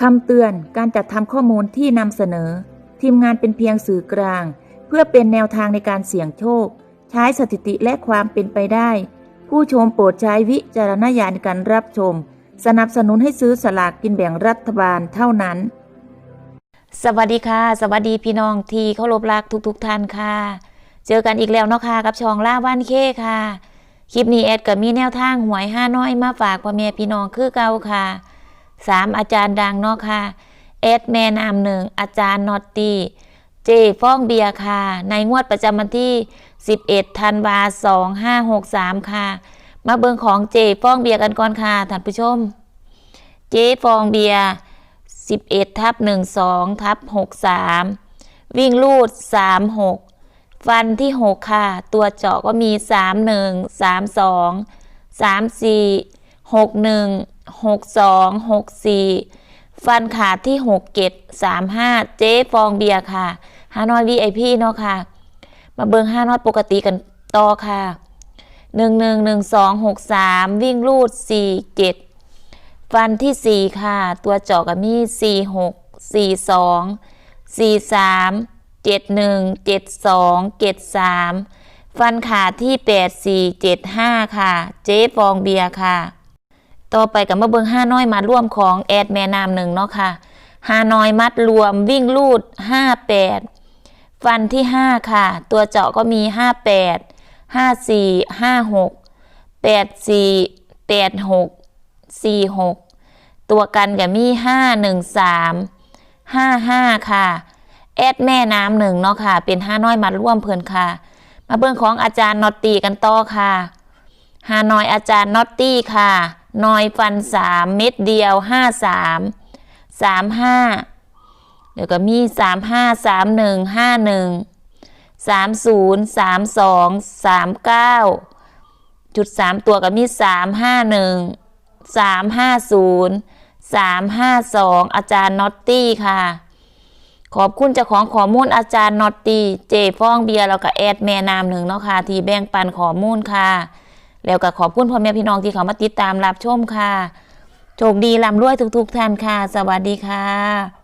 คำเตือนการจัดทำข้อมูลที่นำเสนอ ทีมงานเป็นเพียงสื่อกลาง เพื่อเป็นแนวทางในการเสี่ยงโชค ใช้สถิติและความเป็นไปได้ ผู้ชมโปรดใช้วิจารณญาณในการรับชม สนับสนุนให้ซื้อสลากกินแบ่งรัฐบาลเท่านั้น สวัสดีค่ะ สวัสดีพี่น้องที่เคารพรักทุกๆทท่านค่ะ เจอกันอีกแล้วเนาะค่ะกับช่องล่าบ้านเคค่ะ คลิปนี้แอดก็มีแนวทางหวยห้าน้อยมาฝากพ่อแม่พี่น้องคือเก่าค่ะ สามอาจารย์ดังเนาะค่ะแอดแม่นามหนึ่งอาจารย์นอตตี้เจฟ้องเบียร์ค่ะ ในงวดประจำวันที่ 11ธันวา2563 ค่ะ มาเบิงของเจฟ้องเบียร์กันก่อนค่ะท่านผู้ชม เจฟองเบียร์11ทับ12ทับ63 วิ่งลูด 36 ฟันที่ 6 ค่ะ ตัวเจาะก็มี 31 32 34 61 62 64 ฟันขาดที่6เกต35 เจ๊ฟองเบียร์ค่ะฮานอยวีไอพีเนาะค่ะ มาเบิงฮานอยปกติกันต่อค่ะ 11 12 63 วิ่งลูด4เกตฟันที่ 4 ค่ะ ตัวจาะกับมี 4 6 4 2 4 3 7 1 7 2 7 3 ฟันขาดที่ 8 4 7 5 ค่ะ เจ๊ฟองเบียร์ค่ะ ต่อไปกับมาเบิงห้าน้อยมัดร่วมของแอดแม่นามหนึ่งเนาะค่ะห้าน้อยมัดรวมวิ่งลูด58ฟันที่5ค่ะ ตัวเจาะก็มี58 54 56 84 86สี่หกตัวกันกับมีห้าหนึ่งสามห้าห้าค่ะ แอดแม่น้ำหนึ่งเนาะค่ะ เป็นห้าน้อยมัดร่วมเพลินค่ะ มาเบิ่งของอาจารย์นอตตี้กันต่อค่ะฮาน้อยอาจารย์นอตตี้ค่ะ นอยฟันสามเม็ดเดียวห้าสามสามห้าเดี๋ยวก็มีสามห้าสามหนึ่งห้าหนึ่งสามศูนย์สามสองสามเก้าจุดสามตัวก็มีสามห้าหนึ่งสามห้าศูนย์สามห้าสองอาจารย์น็อตตี้ค่ะ ขอบคุณเจ้าของข้อมูลอาจารย์น็อตตี้เจฟ้องเบียร์แล้วก็แอดแม่นามหนึ่งเนาะค่ะ ที่แบ่งปันข้อมูลค่ะ แล้วก็ขอบคุณพ่อแม่พี่น้องที่เขามาติดตามรับชมค่ะ โชคดีร่ำรวยทุกๆท่านค่ะ สวัสดีค่ะ